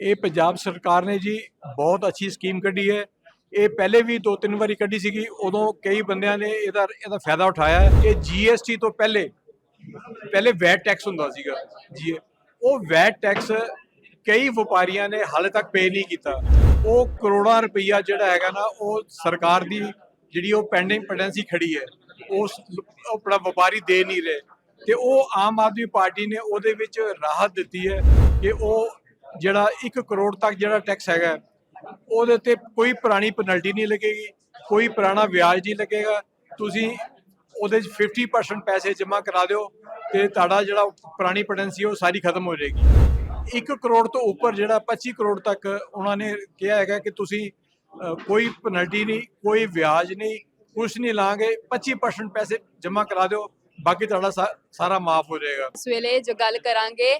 ਇਹ ਪੰਜਾਬ ਸਰਕਾਰ ਨੇ ਜੀ ਬਹੁਤ ਅੱਛੀ ਸਕੀਮ ਕੱਢੀ ਹੈ। ਇਹ ਪਹਿਲੇ ਵੀ ਦੋ ਤਿੰਨ ਵਾਰੀ ਕੱਢੀ ਸੀਗੀ, ਉਦੋਂ ਕਈ ਬੰਦਿਆਂ ਨੇ ਇਹਦਾ ਇਹਦਾ ਫਾਇਦਾ ਉਠਾਇਆ। ਹੈ ਇਹ ਜੀਐਸਟੀ ਤੋਂ ਪਹਿਲੇ ਪਹਿਲੇ ਵੈਟ ਟੈਕਸ ਹੁੰਦਾ ਸੀਗਾ। ਜੀ ਉਹ ਵੈਟ ਟੈਕਸ ਕਈ ਵਪਾਰੀਆਂ ਨੇ ਹਾਲੇ ਤੱਕ ਪੇ ਨਹੀਂ ਕੀਤਾ। ਉਹ ਕਰੋੜਾਂ ਰੁਪਈਆ ਜਿਹੜਾ ਹੈਗਾ ਨਾ, ਉਹ ਸਰਕਾਰ ਦੀ ਜਿਹੜੀ ਉਹ ਪੈਂਡਿੰਗ ਪੈਂਡੈਂਸੀ ਖੜੀ ਹੈ, ਉਸ ਆਪਣਾ ਵਪਾਰੀ ਦੇ ਨਹੀਂ ਰਹੇ। ਤੇ ਉਹ ਆਮ ਆਦਮੀ ਪਾਰਟੀ ਨੇ ਉਹਦੇ ਵਿੱਚ ਰਾਹਤ ਦਿੱਤੀ ਹੈ ਕਿ ਉਹ ਜਿਹੜਾ 1 ਕਰੋੜ ਤੱਕ ਜਿਹੜਾ ਟੈਕਸ ਹੈਗਾ, ਉਹਦੇ ਤੇ ਕੋਈ ਪੁਰਾਣੀ ਪੈਨਲਟੀ ਨਹੀਂ ਲੱਗੇਗੀ, ਕੋਈ ਪੁਰਾਣਾ ਵਿਆਜ ਨਹੀਂ ਲੱਗੇਗਾ। ਤੁਸੀਂ ਉਹਦੇ 'ਚ 50% ਪੈਸੇ ਜਮ੍ਹਾਂ ਕਰਾ ਦਿਓ ਤੇ ਤੁਹਾਡਾ ਜਿਹੜਾ ਪੁਰਾਣੀ ਪੈਨਲਟੀ ਉਹ ਸਾਰੀ ਖਤਮ ਹੋ ਜਾਏਗੀ। 1 ਕਰੋੜ ਤੋਂ ਉੱਪਰ ਜਿਹੜਾ 25 ਕਰੋੜ ਤੱਕ ਉਹਨਾਂ ਨੇ ਕਿਹਾ ਹੈਗਾ ਕਿ ਤੁਸੀਂ ਕੋਈ ਪੈਨਲਟੀ ਨਹੀਂ, ਕੋਈ ਵਿਆਜ ਨਹੀਂ ਕੁਝ ਨਹੀਂ ਲਾਂਗੇ 25% ਪੈਸੇ ਜਮ੍ਹਾਂ ਕਰਾ ਦਿਓ। ਬਾਕੀ ਤੁਹਾਡਾ ਸਾਰਾ ਮਾਫ ਹੋ ਜਾਏਗਾ। ਇਸ ਵੇਲੇ ਜੋ ਗੱਲ ਕਰਾਂਗੇ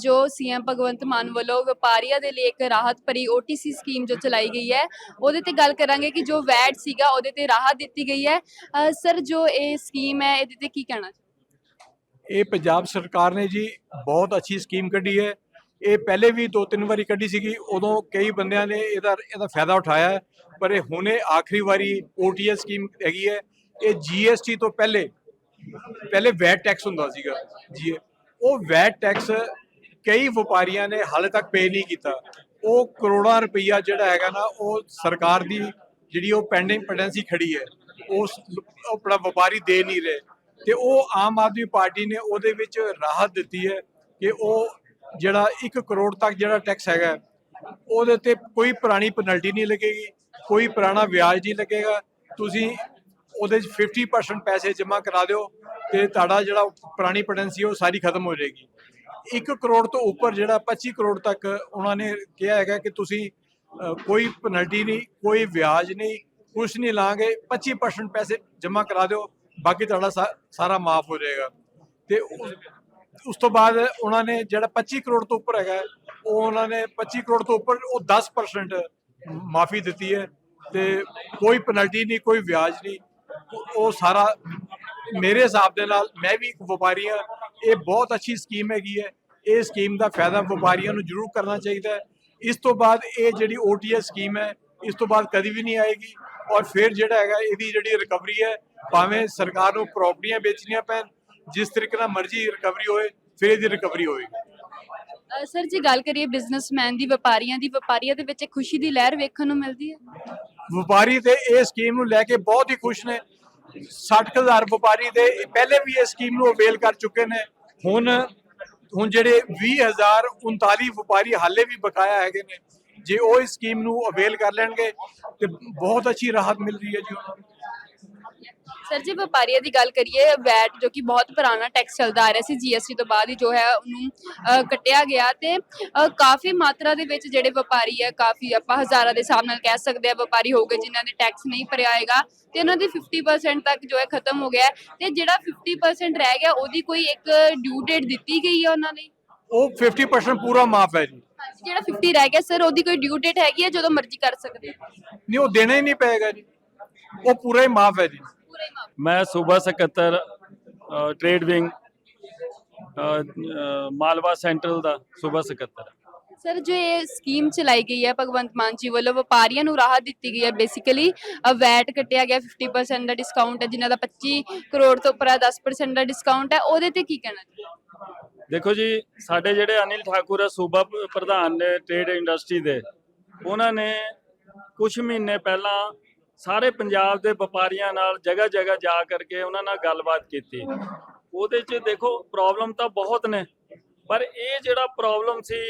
ਜੋ ਸੀਐਮ ਭਗਵੰਤ ਮਾਨ ਵੱਲੋਂ ਵਪਾਰੀਆਂ ਦੇ ਲਈ ਇੱਕ ਰਾਹਤ ਭਰੀ OTC ਸਕੀਮ ਜੋ ਚਲਾਈ ਗਈ ਹੈ ਉਹਦੇ ਤੇ ਗੱਲ ਕਰਾਂਗੇ ਕਿ ਜੋ ਵੈਟ ਸੀਗਾ ਉਹਦੇ ਤੇ ਰਾਹਤ ਦਿੱਤੀ ਗਈ ਹੈ। ਸਰ ਜੋ ਇਹ ਸਕੀਮ ਹੈ ਇਹਦੇ ਤੇ ਕੀ ਕਹਿਣਾ ਇਹ ਪੰਜਾਬ ਸਰਕਾਰ ਨੇ ਜੀ ਬਹੁਤ ਅੱਛੀ ਸਕੀਮ ਕੱਢੀ ਹੈ। ਇਹ ਪਹਿਲੇ ਵੀ ਦੋ ਤਿੰਨ ਵਾਰੀ ਕੱਢੀ ਸੀਗੀ ਉਦੋਂ ਕਈ ਬੰਦਿਆਂ ਨੇ ਇਹਦਾ ਇਹਦਾ ਫਾਇਦਾ ਉਠਾਇਆ ਪਰ ਇਹ ਹੁਣੇ ਆਖਰੀ ਵਾਰੀ OTS ਸਕੀਮ ਹੈਗੀ ਹੈ। ਇਹ GST ਤੋਂ ਪਹਿਲੇ ਪਹਿਲੇ ਵੈਟ ਟੈਕਸ ਹੁੰਦਾ ਸੀਗਾ। ਜੀ, ਉਹ ਵੈਟ ਟੈਕਸ ਕਈ ਵਪਾਰੀਆਂ ਨੇ ਹਾਲੇ ਤੱਕ ਪੇ ਨਹੀਂ ਕੀਤਾ। ਉਹ ਕਰੋੜਾਂ ਰੁਪਈਆ ਜਿਹੜਾ ਹੈਗਾ ਨਾ, ਉਹ ਸਰਕਾਰ ਦੀ ਜਿਹੜੀ ਉਹ ਪੈਂਡਿੰਗ ਪੈਂਡੈਂਸੀ ਖੜੀ ਹੈ, ਉਸ ਆਪਣਾ ਵਪਾਰੀ ਦੇ ਨਹੀਂ ਰਹੇ। ਤੇ ਉਹ ਆਮ ਆਦਮੀ ਪਾਰਟੀ ਨੇ ਉਹਦੇ ਵਿੱਚ ਰਾਹਤ ਦਿੱਤੀ ਹੈ ਕਿ ਉਹ ਜਿਹੜਾ 1 ਕਰੋੜ ਤੱਕ ਜਿਹੜਾ ਟੈਕਸ ਹੈਗਾ, ਉਹਦੇ ਤੇ ਕੋਈ ਪੁਰਾਣੀ ਪੈਨਲਟੀ ਨਹੀਂ ਲੱਗੇਗੀ, ਕੋਈ ਪੁਰਾਣਾ ਵਿਆਜ ਨਹੀਂ ਲੱਗੇਗਾ। ਤੁਸੀਂ ਉਹਦੇ 'ਚ 50% ਪੈਸੇ ਜਮ੍ਹਾਂ ਕਰਾ ਦਿਓ ਤੇ ਤੁਹਾਡਾ ਜਿਹੜਾ ਪੁਰਾਣੀ ਪੈਨਲਟੀ ਉਹ ਸਾਰੀ ਖਤਮ ਹੋ ਜਾਏਗੀ। 1 ਕਰੋੜ ਤੋਂ ਉੱਪਰ ਜਿਹੜਾ 25 ਕਰੋੜ ਤੱਕ ਉਹਨਾਂ ਨੇ ਕਿਹਾ ਹੈਗਾ ਕਿ ਤੁਸੀਂ ਕੋਈ ਪੈਨਲਟੀ ਨਹੀਂ, ਕੋਈ ਵਿਆਜ ਨਹੀਂ ਕੁਝ ਨਹੀਂ ਲਾਂਗੇ 25% ਪੈਸੇ ਜਮ੍ਹਾਂ ਕਰਾ ਦਿਓ, ਬਾਕੀ ਤੁਹਾਡਾ ਸਾ- ਸਾਰਾ ਮਾਫ ਹੋ ਜਾਏਗਾ। ਤੇ ਉਸ- ਤੋਂ ਬਾਅਦ ਉਹਨਾਂ ਨੇ ਜਿਹੜਾ 25 ਕਰੋੜ ਤੋਂ ਉੱਪਰ ਹੈਗਾ, ਉਹ ਉਹਨਾਂ ਨੇ 25 ਕਰੋੜ ਤੋਂ ਉੱਪਰ ਉਹ 10% ਮਾਫੀ ਦਿੱਤੀ ਹੈ। ਤੇ ਕੋਈ ਪੈਨਲਟੀ ਨਹੀਂ, ਕੋਈ ਵਿਆਜ ਨਹੀਂ ਉਹ- ਸਾਰਾ ਮੇਰੇ ਹਿਸਾਬ ਦੇ ਨਾਲ ਮੈਂ ਵੀ ਇੱਕ ਵਪਾਰੀ ਹਾਂ। ਇਹ ਬਹੁਤ ਅੱਛੀ ਸਕੀਮ ਹੈਗੀ ਹੈ। ਇਹ ਸਕੀਮ ਦਾ ਫਾਇਦਾ ਵਪਾਰੀਆਂ ਨੂੰ ਜ਼ਰੂਰ ਕਰਨਾ ਚਾਹੀਦਾ ਹੈ। ਇਸ ਤੋਂ ਬਾਅਦ ਇਹ ਜਿਹੜੀ OTS ਸਕੀਮ ਹੈ, ਇਸ ਤੋਂ ਬਾਅਦ ਕਦੀ ਵੀ ਨਹੀਂ ਆਏਗੀ। ਔਰ ਫਿਰ ਜਿਹੜਾ ਹੈਗਾ, ਇਹਦੀ ਜਿਹੜੀ ਰਿਕਵਰੀ ਹੈ, ਭਾਵੇਂ ਸਰਕਾਰ ਨੂੰ ਪ੍ਰਾਪਰਟੀਆਂ ਵੇਚਣੀਆਂ ਪੈਣ, ਜਿਸ ਤਰੀਕੇ ਨਾਲ ਮਰਜ਼ੀ ਰਿਕਵਰੀ ਹੋਏ, ਫਿਰ ਇਹਦੀ ਰਿਕਵਰੀ ਹੋਏਗੀ। ਸਰ ਜੇ ਗੱਲ ਕਰੀਏ ਬਿਜ਼ਨਸਮੈਨ ਦੀ, ਵਪਾਰੀਆਂ ਦੀ, ਵਪਾਰੀਆਂ ਦੇ ਵਿੱਚ ਖੁਸ਼ੀ ਦੀ ਲਹਿਰ ਵੇਖਣ ਨੂੰ ਮਿਲਦੀ ਹੈ? ਵਪਾਰੀ ਤੇ ਇਹ ਸਕੀਮ ਨੂੰ ਲੈ ਕੇ ਬਹੁਤ ਹੀ ਖੁਸ਼ ਨੇ। 60000 ਵਪਾਰੀ ਦੇ ਪਹਿਲੇ ਵੀ ਇਹ ਸਕੀਮ ਨੂੰ ਅਵੇਲ ਕਰ ਚੁੱਕੇ ਨੇ। ਹੁਣ ਹੁਣ ਜਿਹੜੇ 20039 ਵਪਾਰੀ ਹਾਲੇ ਵੀ ਬਕਾਇਆ ਹੈਗੇ ਨੇ। ਜੇ ਉਹ ਇਸ ਸਕੀਮ ਨੂੰ ਅਵੇਲ ਕਰ ਲੈਣਗੇ ਤੇ ਬਹੁਤ ਅੱਛੀ ਰਾਹਤ ਮਿਲ ਰਹੀ ਹੈ ਜੀ ਉਹਨਾਂ ਨੂੰ। ਸਰ ਜੇ ਵਪਾਰੀਆਂ ਦੀ ਗੱਲ ਕਰੀਏ ਵੈਟ ਜੋ ਕਿ ਬਹੁਤ ਪੁਰਾਣਾ ਟੈਕਸ ਚੱਲਦਾ ਆ ਰਿਹਾ ਸੀ ਜੀਐਸਟੀ ਤੋਂ ਬਾਅਦ ਹੀ ਜੋ ਹੈ ਉਹਨੂੰ ਕੱਟਿਆ ਗਿਆ ਤੇ ਕਾਫੀ ਮਾਤਰਾ ਦੇ ਵਿੱਚ ਜਿਹੜੇ ਵਪਾਰੀ ਹੈ ਕਾਫੀ ਆਪਾਂ ਹਜ਼ਾਰਾਂ ਦੇ ਹਿਸਾਬ ਨਾਲ ਕਹਿ ਸਕਦੇ ਆ ਵਪਾਰੀ ਹੋਗੇ ਜਿਨ੍ਹਾਂ ਨੇ ਟੈਕਸ ਨਹੀਂ ਭਰਿਆ ਹੈਗਾ ਤੇ ਉਹਨਾਂ ਦੀ 50% ਤੱਕ ਜੋ ਹੈ ਖਤਮ ਹੋ ਗਿਆ ਤੇ ਜਿਹੜਾ 50% ਰਹਿ ਗਿਆ ਉਹਦੀ ਕੋਈ ਇੱਕ ਡਿਊ ਡੇਟ ਦਿੱਤੀ ਗਈ ਹੈ ਉਹਨਾਂ ਲਈ ਉਹ 50% ਪੂਰਾ ਮਾਫ ਹੈ ਜੀ। ਜਿਹੜਾ 50 ਰਹਿ ਗਿਆ ਸਰ ਉਹਦੀ ਕੋਈ ਡਿਊ ਡੇਟ ਹੈਗੀ ਹੈ ਜਦੋਂ ਮਰਜ਼ੀ ਕਰ ਸਕਦੇ। ਨਹੀਂ ਉਹ ਦੇਣਾ ਹੀ ਨਹੀਂ ਪਏਗਾ ਜੀ। ਉਹ ਪੂਰਾ ਹੀ ਮਾਫ ਹੈ ਜੀ। ਮੈਂ ਸੂਬਾ ਸਕੱਤਰ ਟ੍ਰੇਡ ਵਿੰਗ ਮਾਲਵਾ ਸੈਂਟਰਲ ਦਾ ਸੂਬਾ ਸਕੱਤਰ ਸਰ ਜੋ ਇਹ ਸਕੀਮ ਚਲਾਈ ਗਈ ਹੈ ਭਗਵੰਤ ਮਾਨ ਜੀ ਵੱਲੋਂ ਵਪਾਰੀਆਂ ਨੂੰ ਰਾਹਤ ਦਿੱਤੀ ਗਈ ਹੈ ਬੇਸਿਕਲੀ ਵੈਟ ਕੱਟਿਆ ਗਿਆ 50% ਦਾ ਡਿਸਕਾਊਂਟ ਹੈ ਜਿਨ੍ਹਾਂ ਦਾ 25 ਕਰੋੜ ਤੋਂ ਉੱਪਰ ਹੈ 10% ਦਾ ਡਿਸਕਾਊਂਟ ਹੈ ਉਹਦੇ ਤੇ ਕੀ ਕਹਿਣਾ ਚਾਹੁੰਦੇ ਦੇਖੋ ਜੀ ਸਾਡੇ ਜਿਹੜੇ ਅਨਿਲ ਠਾਕੁਰ ਸੂਬਾ ਪ੍ਰਧਾਨ ਨੇ ਟ੍ਰੇਡ ਇੰਡਸਟਰੀ ਦੇ ਉਹਨਾਂ ਨੇ ਕੁਝ ਮਹੀਨੇ ਪਹਿਲਾਂ ਸਾਰੇ ਪੰਜਾਬ ਦੇ ਵਪਾਰੀਆਂ ਨਾਲ ਜਗ੍ਹਾ ਜਗ੍ਹਾ ਜਾ ਕਰਕੇ ਉਹਨਾਂ ਨਾਲ ਗੱਲਬਾਤ ਕੀਤੀ। ਉਹਦੇ 'ਚ ਦੇਖੋ ਪ੍ਰੋਬਲਮ ਤਾਂ ਬਹੁਤ ਨੇ, ਪਰ ਇਹ ਜਿਹੜਾ ਪ੍ਰੋਬਲਮ ਸੀ,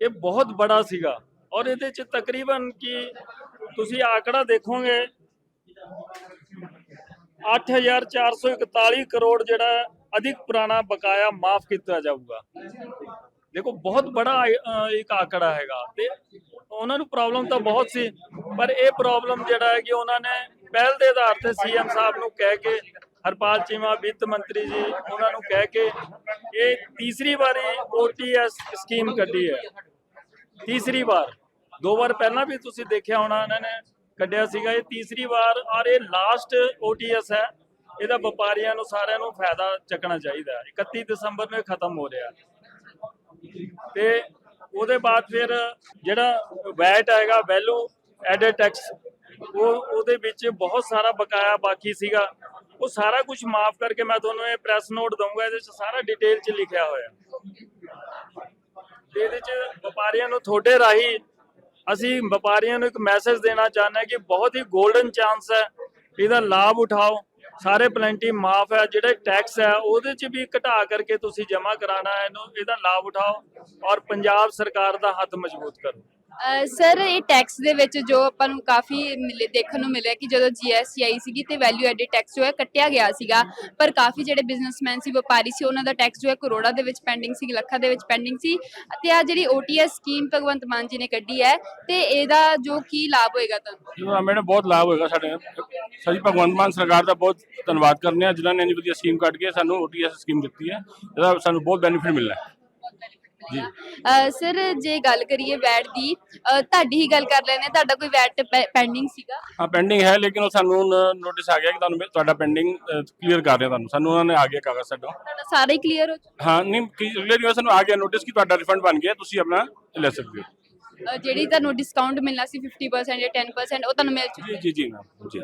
ਇਹ ਬਹੁਤ ਬੜਾ ਸੀਗਾ। ਔਰ ਇਹਦੇ 'ਚ ਤਕਰੀਬਨ ਕਿ, ਤੁਸੀਂ ਆંકੜਾ ਦੇਖੋਗੇ 8441 ਕਰੋੜ ਜਿਹੜਾ ਅਧਿਕ ਪੁਰਾਣਾ ਬਕਾਇਆ ਮਾਫ ਕੀਤਾ ਜਾਊਗਾ। ਦੇਖੋ, ਬਹੁਤ ਬੜਾ ਇੱਕ ਆਕੜਾ ਹੈਗਾ। ਤੇ ਉਹਨਾਂ ਨੂੰ ਪ੍ਰੋਬਲਮ ਤਾਂ ਬਹੁਤ ਸੀ, ਪਰ ਇਹ ਪ੍ਰੋਬਲਮ ਜਿਹੜਾ ਹੈ ਕਿ ਉਹਨਾਂ ਨੇ ਪਹਿਲ ਦੇ ਆਧਾਰ ਤੇ ਸੀਐਮ ਸਾਹਿਬ ਨੂੰ ਕਹਿ ਕੇ, ਹਰਪਾਲ ਚੀਮਾ, ਵਿੱਤ ਮੰਤਰੀ ਜੀ, ਉਹਨਾਂ ਨੂੰ ਕਹਿ ਕੇ ਇਹ ਤੀਸਰੀ ਵਾਰੀ ਓਟੀਐਸ ਸਕੀਮ ਕੱਢੀ ਹੈ। ਤੀਸਰੀ ਵਾਰ। ਦੋ ਵਾਰ ਪਹਿਲਾਂ ਵੀ ਤੁਸੀਂ ਦੇਖਿਆ ਹੋਣਾ ਇਹਨਾਂ ਨੇ ਕੱਢਿਆ ਸੀਗਾ। ਇਹ ਤੀਸਰੀ ਵਾਰ ਔਰ ਇਹ ਲਾਸਟ ਓਟੀਐਸ ਹੈ। ਇਹਦਾ ਵਪਾਰੀਆਂ ਨੂੰ ਸਾਰਿਆਂ ਨੂੰ ਫਾਇਦਾ ਚੱਕਣਾ ਚਾਹੀਦਾ ਹੈ। 31 ਦਸੰਬਰ ਨੂੰ ਇਹ ਖਤਮ ਹੋ ਰਿਹਾ। ਤੇ ਉਹਦੇ ਬਾਅਦ ਫਿਰ ਜਿਹੜਾ ਵੈਟ ਹੈਗਾ ਵੈਲੂ ਐਡਡ ਟੈਕਸ ਉਹ ਉਹਦੇ ਵਿੱਚ ਬਹੁਤ ਸਾਰਾ ਬਕਾਇਆ ਬਾਕੀ ਸੀਗਾ। ਉਹ ਸਾਰਾ ਕੁਝ ਮਾਫ ਕਰਕੇ ਮੈਂ ਤੁਹਾਨੂੰ ਇਹ ਪ੍ਰੈਸ ਨੋਟ ਦਊਂਗਾ, ਇਹਦੇ ਵਿੱਚ ਸਾਰਾ ਡਿਟੇਲ 'ਚ ਲਿਖਿਆ ਹੋਇਆ। ਤੇ ਇਹਦੇ 'ਚ ਵਪਾਰੀਆਂ ਨੂੰ ਤੁਹਾਡੇ ਰਾਹੀਂ ਅਸੀਂ ਵਪਾਰੀਆਂ ਨੂੰ ਇੱਕ ਮੈਸੇਜ ਦੇਣਾ ਚਾਹੁੰਦੇ ਹਾਂ ਕਿ ਬਹੁਤ ਹੀ 골ਡਨ ਚਾਂਸ ਹੈ, ਇਹਦਾ ਲਾਭ ਉਠਾਓ। ਸਾਰੇ ਪਲੈਂਟੀ ਮਾਫ ਹੈ, ਜਿਹੜੇ ਟੈਕਸ ਹੈ, ਉਹਦੇ 'ਚ ਵੀ ਘਟਾ ਕਰਕੇ ਤੁਸੀਂ ਜਮ੍ਹਾਂ ਕਰਾਣਾ ਹੈ, ਇਹਨੂੰ, ਇਹਦਾ ਲਾਭ ਉਠਾਓ ਔਰ ਪੰਜਾਬ ਸਰਕਾਰ ਦਾ ਹੱਥ ਮਜ਼ਬੂਤ ਕਰੋ। ਸਰ, ਇਹ ਟੈਕਸ ਦੇ ਵਿੱਚ ਜੋ ਆਪਾਂ ਨੂੰ ਕਾਫੀ ਮਿਲੇ, ਦੇਖਣ ਨੂੰ ਮਿਲਿਆ ਕਿ ਜਦੋਂ ਜੀਐਸਟੀ ਆਈ ਸੀਗੀ ਤੇ ਵੈਲਿਊ ਐਡਿਡ ਟੈਕਸ ਜੋ ਹੈ ਕੱਟਿਆ ਗਿਆ ਸੀਗਾ, ਪਰ ਕਾਫੀ ਜਿਹੜੇ ਬਿਜ਼ਨਸਮੈਨ ਸੀ, ਵਪਾਰੀ ਸੀ, ਉਹਨਾਂ ਦਾ ਟੈਕਸ ਜੋ ਹੈ ਕਰੋੜਾਂ ਦੇ ਵਿੱਚ ਪੈਂਡਿੰਗ ਸੀ, ਲੱਖਾਂ ਦੇ ਵਿੱਚ ਪੈਂਡਿੰਗ ਸੀ ਅਤੇ ਆ ਜਿਹੜੀ ਓਟੀਐਸ ਸਕੀਮ ਭਗਵੰਤ ਮਾਨ ਜੀ ਨੇ ਕੱਢੀ ਹੈ ਤੇ ਇਹਦਾ ਜੋ ਕੀ ਲਾਭ ਹੋਏਗਾ ਤੁਹਾਨੂੰ? ਇਹਦਾ ਬਹੁਤ ਲਾਭ ਹੋਏਗਾ ਸਾਡੇ ਸਾਡੀ ਭਗਵੰਤ ਮਾਨ ਸਰਕਾਰ ਦਾ ਬਹੁਤ ਧੰਨਵਾਦ ਕਰਨੇ ਆ, ਜਿਨ੍ਹਾਂ ਨੇ ਇੰਨੀ ਵਧੀਆ ਸਕੀਮ ਕੱਢ ਕੇ ਸਾਨੂੰ ਓਟੀਐਸ ਸਕੀਮ ਦਿੱਤੀ ਹੈ। ਇਹਦਾ ਸਾਨੂੰ ਬਹੁਤ ਬੈਨੀਫਿਟ ਮਿਲਣਾ ਹੈ। ਜੀ। ਸਰ ਜੇ ਗੱਲ ਕਰੀਏ ਵੈਟ ਦੀ ਅ, ਤੁਹਾਡੀ ਹੀ ਗੱਲ ਕਰ ਲੈਣੇ ਤੁਹਾਡਾ ਕੋਈ ਵੈਟ ਪੈਂਡਿੰਗ ਸੀਗਾ? ਹਾਂ ਪੈਂਡਿੰਗ ਹੈ ਲੇਕਿਨ ਉਹ ਸਾਨੂੰ ਨੋਟਿਸ ਆ ਗਿਆ ਕਿ ਤੁਹਾਨੂੰ ਤੁਹਾਡਾ ਪੈਂਡਿੰਗ ਕਲੀਅਰ ਕਰ ਰਿਹਾ ਤੁਹਾਨੂੰ। ਸਾਨੂੰ ਉਹਨਾਂ ਨੇ ਆ ਗਿਆ ਕਾਗਜ਼ ਸਾਡਾ। ਤੁਹਾਡਾ ਸਾਰਾ ਹੀ ਕਲੀਅਰ ਹੋ ਚੁੱਕਾ? ਹਾਂ ਨਹੀਂ ਕਲੀਅਰ ਸਾਨੂੰ ਆ ਗਿਆ ਨੋਟਿਸ ਕਿ ਤੁਹਾਡਾ ਰਿਫੰਡ ਬਣ ਗਿਆ ਤੁਸੀਂ ਆਪਣਾ ਲੈ ਸਕਦੇ ਹੋ। ਅ, ਜਿਹੜੀ ਤੁਹਾਨੂੰ ਡਿਸਕਾਊਂਟ ਮਿਲਣਾ ਸੀ 50% ਜਾਂ 10% ਉਹ ਤੁਹਾਨੂੰ ਮਿਲ ਚੁੱਕੀ ਜੀ ਜੀ ਜੀ ਮੈਮ ਜੀ।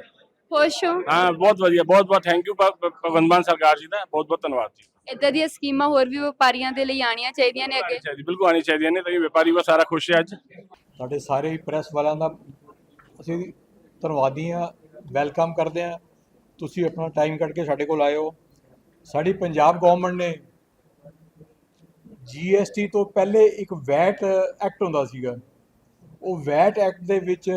ਖੁਸ਼ ਹੋ? ਹਾਂ ਬਹੁਤ ਵਧੀਆ ਬਹੁਤ ਬਹੁਤ ਥੈਂਕ ਯੂ ਭਗਵੰਤ ਮਾਨ ਸਰਕਾਰ ਜੀ ਦਾ ਬਹੁਤ ਬਹੁਤ ਧੰਨਵਾਦ ਜੀ। ਇਦਾਂ ਦੀਆਂ ਸਕੀਮਾਂ ਹੋਰ ਵੀ ਵਪਾਰੀਆਂ ਦੇ ਲਈ ਆਣੀਆਂ ਚਾਹੀਦੀਆਂ ਨੇ ਅੱਗੇ? ਚਾਹੀਦੀ ਬਿਲਕੁਲ ਆਣੀ ਚਾਹੀਦੀਆਂ ਨੇ ਤਾਂ ਕਿ ਵਪਾਰੀ ਵਾ ਸਾਰਾ ਖੁਸ਼ ਹੈ ਅੱਜ। ਸਾਡੇ ਸਾਰੇ ਹੀ ਪ੍ਰੈਸ ਵਾਲਿਆਂ ਦਾ ਅਸੀਂ ਧੰਨਵਾਦੀ ਹਾਂ ਵੈਲਕਮ ਕਰਦੇ ਹਾਂ। ਤੁਸੀਂ ਆਪਣਾ ਟਾਈਮ ਕੱਢ ਕੇ ਸਾਡੇ ਕੋਲ ਆਏ ਹੋ ਸਾਡੀ ਪੰਜਾਬ ਗਵਰਨਮੈਂਟ ਨੇ ਜੀਐਸਟੀ ਤੋਂ ਪਹਿਲੇ ਇੱਕ ਵੈਟ ਐਕਟ ਹੁੰਦਾ ਸੀਗਾ। ਉਹ ਵੈਟ ਐਕਟ ਦੇ ਵਿੱਚ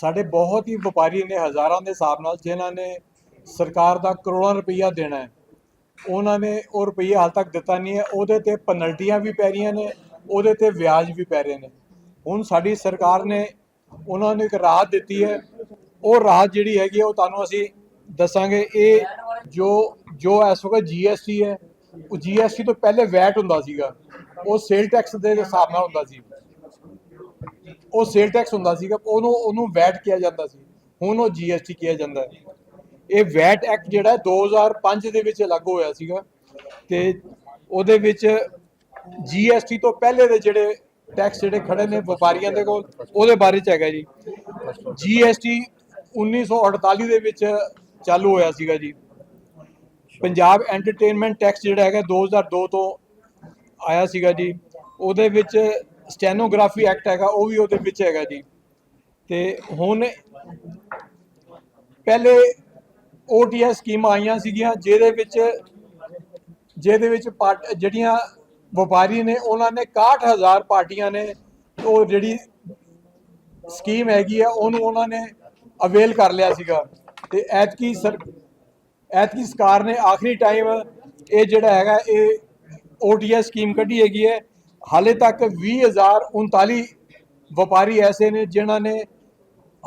ਸਾਡੇ ਬਹੁਤ ਹੀ ਵਪਾਰੀ ਨੇ, ਹਜ਼ਾਰਾਂ ਦੇ ਹਿਸਾਬ ਨਾਲ, ਜਿਨ੍ਹਾਂ ਨੇ ਸਰਕਾਰ ਦਾ ਕਰੋੜਾਂ ਰੁਪਈਆ ਦੇਣਾ ਹੈ। ਉਹਨਾਂ ਨੇ ਉਹ ਰੁਪਈਆ ਹਾਲ ਤੱਕ ਦਿੱਤਾ ਨਹੀਂ ਹੈ। ਉਹਦੇ ਤੇ ਪੈਨਲਟੀਆਂ ਵੀ ਪੈ ਰਹੀਆਂ ਨੇ, ਉਹਦੇ ਤੇ ਵਿਆਜ ਵੀ ਪੈ ਰਹੇ ਨੇ। ਹੁਣ ਸਾਡੀ ਸਰਕਾਰ ਨੇ, ਉਹਨਾਂ ਨੂੰ ਇੱਕ ਰਾਹਤ ਦਿੱਤੀ ਹੈ। ਉਹ ਰਾਹਤ ਜਿਹੜੀ ਹੈਗੀ ਹੈ ਉਹ ਤੁਹਾਨੂੰ ਅਸੀਂ ਦੱਸਾਂਗੇ, ਇਹ ਜੋ ਜੋ ਇਸ ਵਕਤ ਜੀਐਸਟੀ ਹੈ, ਉਹ ਜੀਐਸਟੀ ਤੋਂ ਪਹਿਲੇ ਵੈਟ ਹੁੰਦਾ ਸੀਗਾ। ਉਹ ਸੇਲ ਟੈਕਸ ਦੇ ਹਿਸਾਬ ਨਾਲ ਹੁੰਦਾ ਸੀ। ਉਹ ਸੇਲ ਟੈਕਸ ਹੁੰਦਾ ਸੀਗਾ, ਉਹਨੂੰ ਉਹਨੂੰ ਵੈਟ ਕਿਹਾ ਜਾਂਦਾ ਸੀ। ਹੁਣ ਉਹ ਜੀਐਸਟੀ ਕਿਹਾ ਜਾਂਦਾ ਹੈ। ਇਹ ਵੈਟ ਐਕਟ ਜਿਹੜਾ ਹੈ 2005 ਦੇ ਵਿੱਚ ਲਾਗੂ ਹੋਇਆ ਸੀਗਾ ਤੇ ਉਹਦੇ ਵਿੱਚ ਜੀਐਸਟੀ ਤੋਂ ਪਹਿਲੇ ਦੇ ਜਿਹੜੇ ਟੈਕਸ ਜਿਹੜੇ ਖੜੇ ਨੇ ਵਪਾਰੀਆਂ ਦੇ ਕੋਲ, ਉਹਦੇ ਬਾਰੇ ਚ ਹੈਗਾ ਜੀ। ਜੀਐਸਟੀ 1948 ਦੇ ਵਿੱਚ ਚਾਲੂ ਹੋਇਆ ਸੀਗਾ ਜੀ। ਪੰਜਾਬ ਐਂਟਰਟੇਨਮੈਂਟ ਟੈਕਸ ਜਿਹੜਾ ਹੈਗਾ 2002 ਤੋਂ ਆਇਆ ਸੀਗਾ ਜੀ। ਉਹਦੇ ਵਿੱਚ ਸਟੈਨੋਗ੍ਰਾਫੀ ਐਕਟ ਹੈਗਾ, ਉਹ ਵੀ ਉਹਦੇ ਵਿੱਚ ਹੈਗਾ ਜੀ। ਤੇ ਹੁਣ ਪਹਿਲੇ ਓਟੀਐਸ ਸਕੀਮਾਂ ਆਈਆਂ ਸੀਗੀਆਂ, ਜਿਹਦੇ ਵਿੱਚ ਜਿਹਦੇ ਵਿੱਚ ਪਾਰਟ- ਜਿਹੜੀਆਂ ਵਪਾਰੀ ਨੇ, ਉਹਨਾਂ ਨੇ 61000 ਪਾਰਟੀਆਂ ਨੇ ਉਹ ਜਿਹੜੀ ਸਕੀਮ ਹੈਗੀ ਆ, ਉਹਨੂੰ ਉਹਨਾਂ ਨੇ ਅਵੇਲ ਕਰ ਲਿਆ ਸੀਗਾ। ਤੇ ਐਤਕੀ ਸਰ, ਐਤਕੀ ਸਰਕਾਰ ਨੇ ਆਖਰੀ ਟਾਈਮ ਇਹ ਜਿਹੜਾ ਹੈਗਾ, ਇਹ ਓਟੀਐਸ ਸਕੀਮ ਕੱਢੀ ਹੈਗੀ ਹੈ। ਹਾਲੇ ਤੱਕ 20039 ਵਪਾਰੀ ਐਸੇ ਨੇ ਜਿਨ੍ਹਾਂ ਨੇ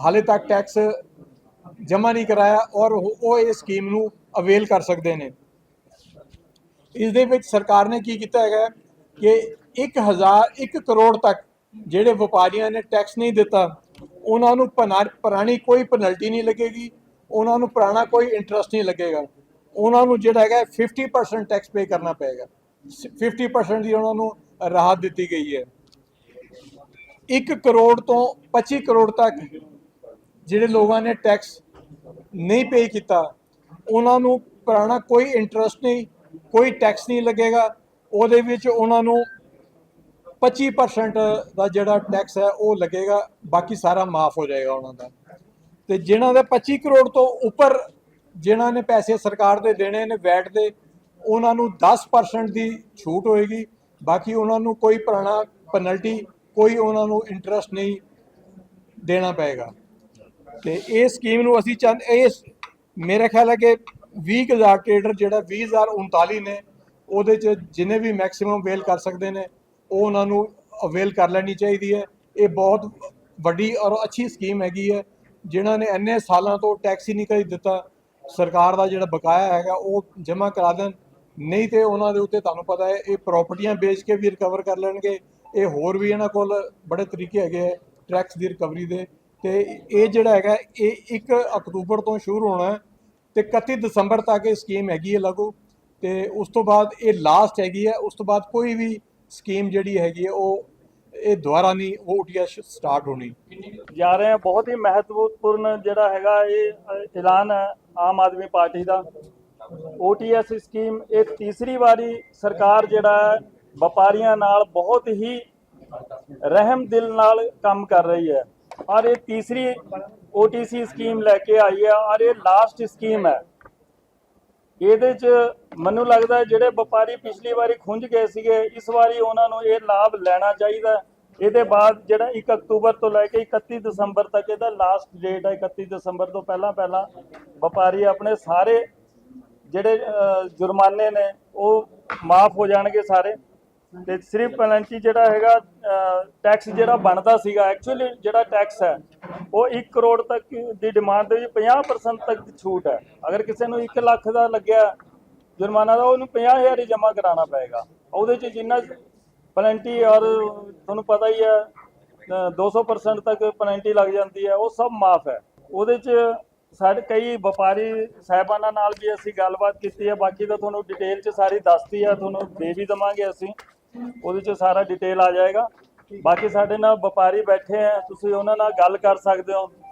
ਹਾਲੇ ਤੱਕ ਟੈਕਸ ਜਮ੍ਹਾਂ ਨਹੀਂ ਕਰਾਇਆ ਔਰ ਉਹ ਇਸ ਸਕੀਮ ਨੂੰ ਅਵੇਲ ਕਰ ਸਕਦੇ ਨੇ। ਇਸ ਦੇ ਵਿੱਚ ਸਰਕਾਰ ਨੇ ਕੀ ਕੀਤਾ ਹੈਗਾ ਕਿ 1000 1 ਕਰੋੜ ਤੱਕ ਜਿਹੜੇ ਵਪਾਰੀਆਂ ਨੇ ਟੈਕਸ ਨਹੀਂ ਦਿੱਤਾ, ਉਹਨਾਂ ਨੂੰ ਪਨਾ- ਪੁਰਾਣੀ ਕੋਈ ਪੈਨਲਟੀ ਨਹੀਂ ਲੱਗੇਗੀ, ਉਹਨਾਂ ਨੂੰ ਪੁਰਾਣਾ ਕੋਈ ਇੰਟਰਸਟ ਨਹੀਂ ਲੱਗੇਗਾ। ਉਹਨਾਂ ਨੂੰ ਜਿਹੜਾ ਹੈਗਾ 50% ਟੈਕਸ ਪੇ ਕਰਨਾ ਪਏਗਾ। 50% ਦੀ ਉਹਨਾਂ ਨੂੰ ਰਾਹਤ ਦਿੱਤੀ ਗਈ ਹੈ। 1 ਕਰੋੜ ਤੋਂ 25 ਕਰੋੜ ਤੱਕ ਜਿਹੜੇ ਲੋਕਾਂ ਨੇ ਟੈਕਸ ਨਹੀਂ ਪੇ ਕੀਤਾ, ਉਹਨਾਂ ਨੂੰ ਪੁਰਾਣਾ ਕੋਈ ਇੰਟਰਸਟ ਨਹੀਂ, ਕੋਈ ਟੈਕਸ ਨਹੀਂ ਲੱਗੇਗਾ। ਉਹਦੇ ਵਿੱਚ ਉਹਨਾਂ ਨੂੰ 25% ਦਾ ਜਿਹੜਾ ਟੈਕਸ ਹੈ, ਉਹ ਲੱਗੇਗਾ। ਬਾਕੀ ਸਾਰਾ ਮਾਫ ਹੋ ਜਾਏਗਾ ਉਹਨਾਂ ਦਾ। ਤੇ ਜਿਨ੍ਹਾਂ ਦੇ 25 ਕਰੋੜ ਤੋਂ ਉੱਪਰ ਜਿਨ੍ਹਾਂ ਨੇ ਪੈਸੇ ਸਰਕਾਰ ਦੇ ਦੇਣੇ ਨੇ, ਵੈਟ ਦੇ, ਉਹਨਾਂ ਨੂੰ 10% ਦੀ ਛੂਟ ਹੋਏਗੀ। ਬਾਕੀ ਉਹਨਾਂ ਨੂੰ ਕੋਈ ਪੁਰਾਣਾ ਪੈਨਲਟੀ ਕੋਈ ਉਹਨਾਂ ਨੂੰ ਇੰਟਰਸਟ ਨਹੀਂ ਦੇਣਾ ਪਏਗਾ। ਤੇ ਇਹ ਸਕੀਮ ਨੂੰ ਅਸੀਂ ਚੰਦ ਇਹ ਮੇਰੇ ਖਿਆਲ ਹੈ ਕਿ 20000 ਟ੍ਰੇਡਰ ਜਿਹੜਾ 20039 ਨੇ, ਉਹਦੇ ਚ ਜਿੰਨੇ ਵੀ ਮੈਕਸਿਮਮ ਵੇਲ ਕਰ ਸਕਦੇ ਨੇ, ਉਹ ਉਹਨਾਂ ਨੂੰ ਅਵੇਲ ਕਰ ਲੈਣੀ ਚਾਹੀਦੀ ਹੈ। ਇਹ ਬਹੁਤ ਵੱਡੀ ਔਰ ਅੱਛੀ ਸਕੀਮ ਹੈਗੀ ਹੈ, ਜਿਨ੍ਹਾਂ ਨੇ ਇੰਨੇ ਸਾਲਾਂ ਤੋਂ ਟੈਕਸ ਹੀ ਨਹੀਂ ਕਦੀ ਦਿੱਤਾ। ਸਰਕਾਰ ਦਾ ਜਿਹੜਾ ਬਕਾਇਆ ਹੈਗਾ, ਉਹ ਜਮ੍ਹਾਂ ਕਰਾ ਦੇਣ। ਨਹੀਂ ਤੇ ਉਹਨਾਂ ਦੇ ਉੱਤੇ ਤੁਹਾਨੂੰ ਪਤਾ ਹੈ, ਇਹ ਪ੍ਰਾਪਰਟੀਆਂ ਵੇਚ ਕੇ ਵੀ ਰਿਕਵਰ ਕਰ ਲੈਣਗੇ। ਇਹ ਹੋਰ ਵੀ ਇਹਨਾਂ ਕੋਲ ਬੜੇ ਤਰੀਕੇ ਹੈਗੇ ਹੈ ਟੈਕਸ ਦੀ ਰਿਕਵਰੀ ਦੇ। ਤੇ ਇਹ ਜਿਹੜਾ ਹੈਗਾ, ਇਹ 1 ਅਕਤੂਬਰ ਤੋਂ ਸ਼ੁਰੂ ਹੋਣਾ ਹੈ ਤੇ 31 ਦਸੰਬਰ ਤੱਕ ਇਹ ਸਕੀਮ ਹੈਗੀ ਹੈ ਲਾਗੂ। ਤੇ ਉਸ ਤੋਂ ਬਾਅਦ ਇਹ ਲਾਸਟ ਹੈਗੀ ਹੈ, ਉਸ ਤੋਂ ਬਾਅਦ ਕੋਈ ਵੀ ਸਕੀਮ ਜਿਹੜੀ ਹੈਗੀ ਹੈ, ਉਹ ਇਹ ਦੁਬਾਰਾ ਨਹੀਂ, ਉਹ ਓਟੀਐਸ ਸਟਾਰਟ ਹੋਣੀ। ਜਾ ਰਹੇ ਹਾਂ, ਬਹੁਤ ਹੀ ਮਹੱਤਵਪੂਰਨ ਜਿਹੜਾ ਹੈਗਾ ਇਹ ਐਲਾਨ ਹੈ ਆਮ ਆਦਮੀ ਪਾਰਟੀ ਦਾ। OTS ਸਕੀਮ, ਇਹ ਤੀਸਰੀ ਵਾਰੀ ਸਰਕਾਰ ਜਿਹੜਾ ਹੈ, ਵਪਾਰੀਆਂ ਨਾਲ ਬਹੁਤ ਹੀ ਰਹਿਮ ਦਿਲ ਨਾਲ ਕੰਮ ਕਰ ਰਹੀ ਹੈ। ਔਰ ਇਹ ਤੀਸਰੀ OTC ਸਕੀਮ ਲੈ ਕੇ ਆਈ ਹੈ ਔਰ ਇਹ ਲਾਸਟ ਸਕੀਮ ਹੈ। ਇਹਦੇ 'ਚ ਮੈਨੂੰ ਲੱਗਦਾ ਜਿਹੜੇ ਵਪਾਰੀ ਪਿਛਲੀ ਵਾਰੀ ਖੁੰਝ ਗਏ ਸੀਗੇ, ਇਸ ਵਾਰੀ ਉਹਨਾਂ ਨੂੰ ਇਹ ਲਾਭ ਲੈਣਾ ਚਾਹੀਦਾ ਇਹਦੇ ਬਾਅਦ ਜਿਹੜਾ 1 ਅਕਤੂਬਰ ਤੋਂ ਲੈ ਕੇ 31 ਦਸੰਬਰ ਤੱਕ, ਇਹਦਾ ਲਾਸਟ ਡੇਟ ਹੈ 31 ਦਸੰਬਰ ਤੋਂ ਪਹਿਲਾਂ ਪਹਿਲਾਂ ਵਪਾਰੀ ਆਪਣੇ ਸਾਰੇ ਜਿਹੜੇ ਜੁਰਮਾਨੇ ਨੇ ਉਹ ਮਾਫ ਹੋ ਜਾਣਗੇ ਸਾਰੇ। ਤੇ ਸਿਰਫ ਪੈਨਲਟੀ ਜਿਹੜਾ ਹੈਗਾ ਟੈਕਸ ਜਿਹੜਾ ਬਣਦਾ ਸੀਗਾ ਐਕਚੁਅਲੀ ਜਿਹੜਾ ਟੈਕਸ ਹੈ ਉਹ 1 ਕਰੋੜ ਤੱਕ ਦੀ ਡਿਮਾਂਡ ਦੇ ਵਿੱਚ 50% ਤੱਕ ਦੀ ਛੂਟ ਹੈ। ਅਗਰ ਕਿਸੇ ਨੂੰ 1 ਲੱਖ ਦਾ ਲੱਗਿਆ ਜੁਰਮਾਨਾ ਦਾ ਉਹਨੂੰ 50000 ਹੀ ਜਮ੍ਹਾਂ ਕਰਾਉਣਾ ਪਏਗਾ। ਉਹਦੇ ਚ ਜਿੰਨਾ ਪੈਨਲਟੀ ਔਰ ਤੁਹਾਨੂੰ ਪਤਾ ਹੀ ਹੈ ਅ, 200% ਤੱਕ ਪੈਨਲਟੀ ਲੱਗ ਜਾਂਦੀ ਹੈ ਉਹ ਸਭ ਮਾਫ ਹੈ। ਉਹਦੇ ਚ ਸਾਡੇ ਕਈ ਵਪਾਰੀ ਸਾਹਿਬਾਨਾਂ ਨਾਲ ਵੀ ਅਸੀਂ ਗੱਲਬਾਤ ਕੀਤੀ ਹੈ, ਬਾਕੀ ਤਾਂ ਤੁਹਾਨੂੰ ਡਿਟੇਲ ਚ ਸਾਰੀ ਦੱਸਤੀ ਹੈ ਤੁਹਾਨੂੰ ਦੇ ਵੀ ਦਵਾਂਗੇ ਅਸੀਂ। ਉਹਦੇ ਚ ਸਾਰਾ ਡਿਟੇਲ ਆ ਜਾਏਗਾ। ਬਾਕੀ ਸਾਡੇ ਨਾਲ ਵਪਾਰੀ ਬੈਠੇ ਆ, ਤੁਸੀਂ ਉਹਨਾਂ ਨਾਲ ਗੱਲ ਕਰ ਸਕਦੇ ਹੋ।